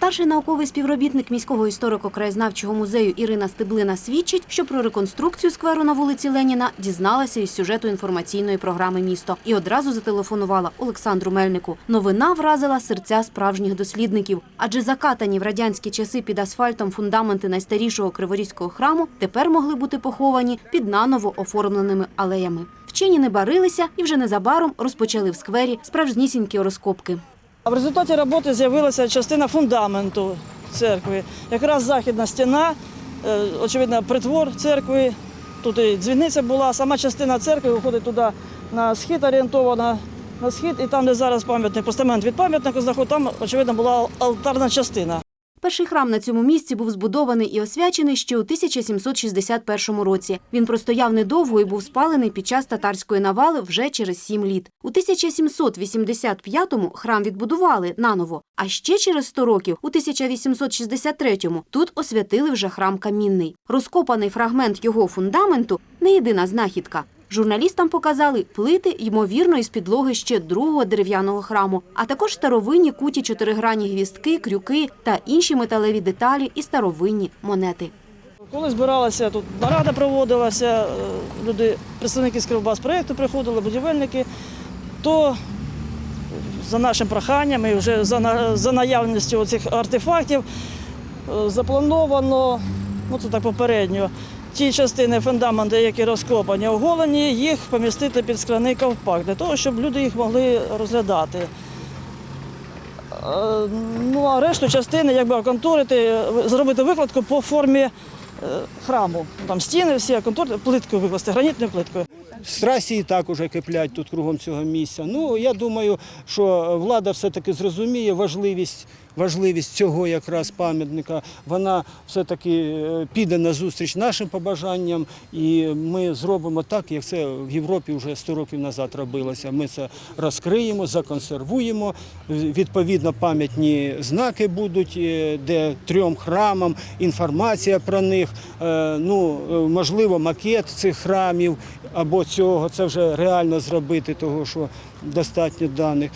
Старший науковий співробітник міського історико-краєзнавчого музею Ірина Стеблина свідчить, що про реконструкцію скверу на вулиці Леніна дізналася із сюжету інформаційної програми Місто і одразу зателефонувала Олександру Мельнику. Новина вразила серця справжніх дослідників, адже закатані в радянські часи під асфальтом фундаменти найстарішого криворізького храму тепер могли бути поховані під наново оформленими алеями. Вчені не барилися і вже незабаром розпочали в сквері справжнісінькі розкопки. В результаті роботи з'явилася частина фундаменту церкви. Якраз західна стіна, е, очевидно, притвор церкви. Тут і дзвіниця була, сама частина церкви виходить туди на схід орієнтована. На схід, і там, де зараз пам'ятник, постамент від пам'ятника знаходить, там, очевидно, була алтарна частина. Перший храм на цьому місці був збудований і освячений ще у 1761 році. Він простояв недовго і був спалений під час татарської навали вже через сім літ. У 1785-му храм відбудували наново, а ще через 100 років, у 1863-му, тут освятили вже храм камінний. Розкопаний фрагмент його фундаменту не єдина знахідка. Журналістам показали плити, ймовірно, із підлоги ще другого дерев'яного храму, а також старовинні куті чотиригранні гвістки, крюки та інші металеві деталі і старовинні монети. Коли збиралася тут нарада проводилася, е, люди, представники з Кривбас-проєкту приходили, будівельники, то за нашим проханням і вже за, за наявністю цих артефактів е, заплановано, ну це так попередньо, ті частини фундаменту, які розкопані, оголені, їх помістити під скляний ковпак, для того, щоб люди їх могли розглядати. Е, Ну, а решту частини якби оконтурити, зробити викладку по формі храму. Там стіни всі оконтурити, плиткою викласти, гранітною плиткою. Страсі і так уже киплять тут кругом цього місця. Ну я думаю, що влада все-таки зрозуміє важливість, важливість цього якраз пам'ятника. Вона все-таки е, піде на зустріч нашим побажанням, і ми зробимо так, як це в Європі вже 100 років назад робилося. Ми це розкриємо, законсервуємо. Відповідно, пам'ятні знаки будуть, е, де трьом храмам, інформація про них. Е, Ну, е, можливо, макет цих храмів або цього. Це вже реально зробити, того що достатньо даних.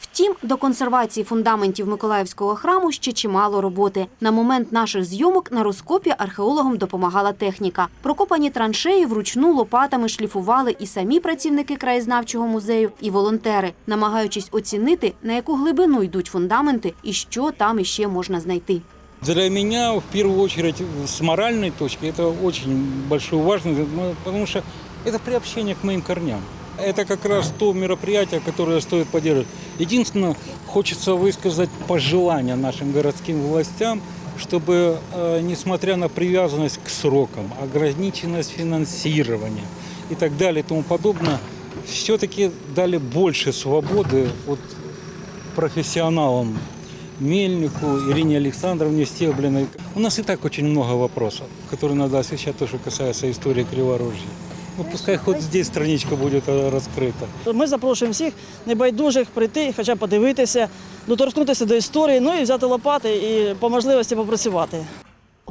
Втім, до консервації фундаментів Миколаївського храму ще чимало роботи. На момент наших зйомок на розкопі археологам допомагала техніка. Прокопані траншеї вручну лопатами шліфували і самі працівники краєзнавчого музею, і волонтери, намагаючись оцінити, на яку глибину йдуть фундаменти і що там іще можна знайти. Для меня, в первую очередь, с моральной точки, это очень большую важность, ну, потому что это приобщение к моим корням. Это как раз то мероприятие, которое стоит поддерживать. Единственное, хочется высказать пожелание нашим городским властям, чтобы, э, несмотря на привязанность к срокам, ограниченность финансирования и так далее и тому подобное, все-таки дали больше свободы вот профессионалам Мельнику, Ирине Александровне Стеблиной. У нас и так очень много вопросов, которые надо освещать, то, что касается истории Криворожья. Ну, пускай хоть здесь страничка будет э, раскрыта. Ми запрошуємо всіх небайдужих прийти, хоча б подивитися, доторкнутися до історії, ну і взяти лопати і по можливості попрацювати.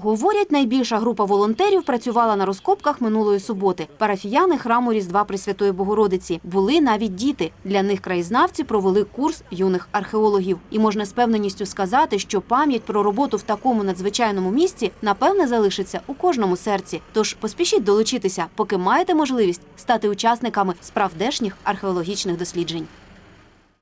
Говорять, найбільша група волонтерів працювала на розкопках минулої суботи. Парафіяни храму Різдва Пресвятої Богородиці. Були навіть діти. Для них краєзнавці провели курс юних археологів. І можна з певненістю сказати, що пам'ять про роботу в такому надзвичайному місці напевне залишиться у кожному серці. Тож поспішіть долучитися, поки маєте можливість стати учасниками справдешніх археологічних досліджень.